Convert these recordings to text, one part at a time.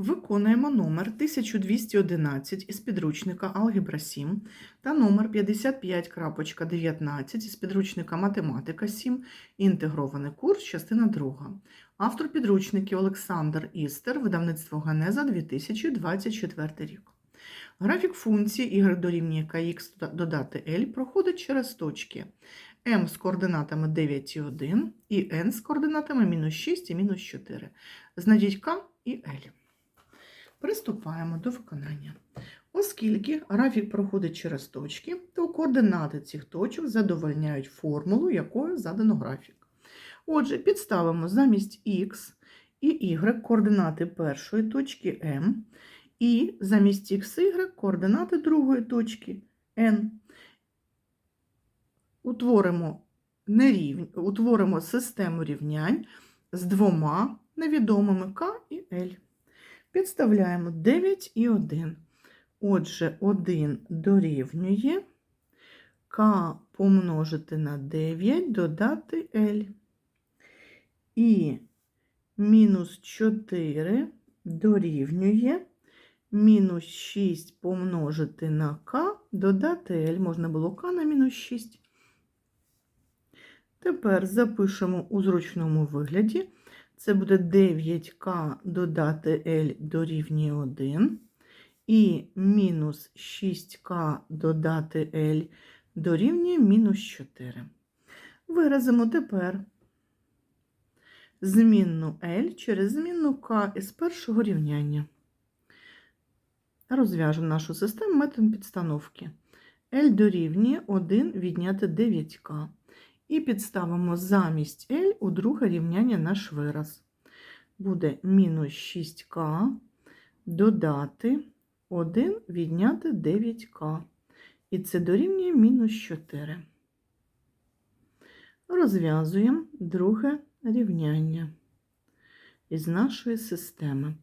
Виконуємо номер 1211 із підручника Алгебра 7 та номер 55.19 із підручника Математика 7. Інтегрований курс, частина 2. Автор підручників Олександр Істер, видавництво Генеза 2024 рік. Графік функції y дорівнює kx додати L проходить через точки m з координатами 9 і 1 і n з координатами мінус 6 і мінус 4. Знайдіть k і L. Приступаємо до виконання. Оскільки графік проходить через точки, то координати цих точок задовольняють формулу, якою задано графік. Отже, підставимо замість x і y координати першої точки m, і замість x, y координати другої точки n. Утворимо, нерівень, утворимо систему рівнянь з двома невідомими k і L. Підставляємо 9 і 1. Отже, 1 дорівнює k помножити на 9 додати L. І мінус 4 дорівнює мінус 6 помножити на k додати L. Можна було k на мінус 6. Тепер запишемо у зручному вигляді. Це буде 9К додати L дорівнює 1. І мінус 6К додати L дорівнює мінус 4. Виразимо тепер змінну L через змінну К із першого рівняння. Розв'яжемо нашу систему методом підстановки. L дорівнює 1 відняти 9К. І підставимо замість L у друге рівняння наш вираз. Буде мінус 6К додати 1 відняти 9К. І це дорівнює мінус 4. Розв'язуємо друге рівняння із нашої системи.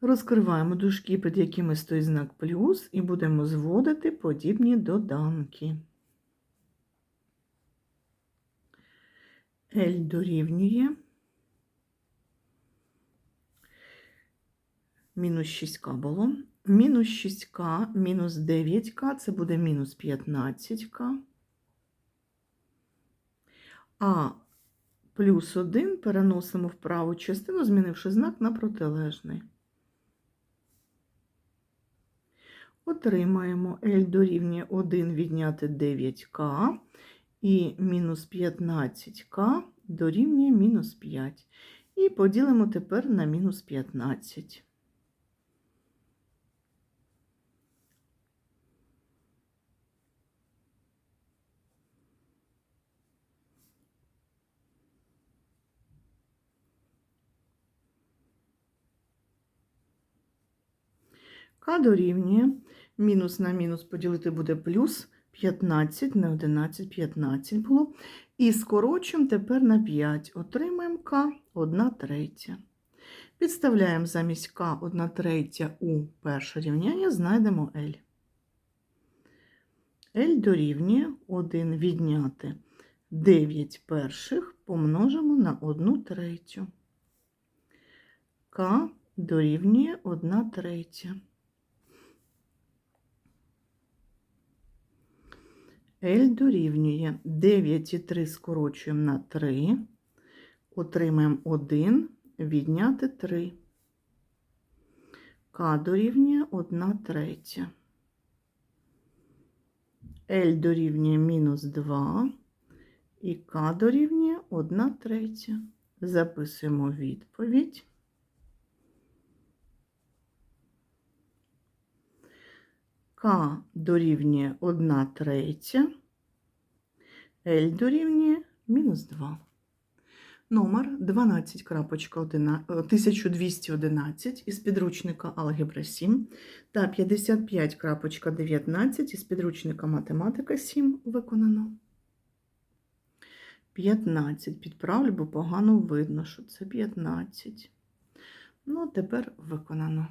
Розкриваємо дужки, під якими стоїть знак плюс, і будемо зводити подібні доданки. L дорівнює мінус 6К було. Мінус 6К, мінус 9К, це буде мінус 15К. А плюс 1 переносимо в праву частину, змінивши знак на протилежний. Отримаємо L дорівнює 1 відняти 9К і мінус 15К дорівнює мінус 5. І поділимо тепер на мінус 15. К дорівнює мінус на мінус поділити буде плюс 15 на 11, 15 було. І скорочуємо тепер на 5. Отримаємо К 1 третя. Підставляємо замість К 1 третя у перше рівняння, знайдемо L. L дорівнює 1 відняти 9 перших помножимо на 1 третю. К дорівнює 1 третя. L дорівнює 9 і 3 скорочуємо на 3, отримаємо 1, відняти 3. К дорівнює 1 третя. L дорівнює мінус 2 і К дорівнює 1 третя. Записуємо відповідь. К дорівнює 1 третя, L дорівнює мінус 2. Номер 12.1211 із підручника Алгебра 7 та 55.19 із підручника Математика 7 виконано. 15 підправлю, бо погано видно, що це 15. Ну, тепер виконано.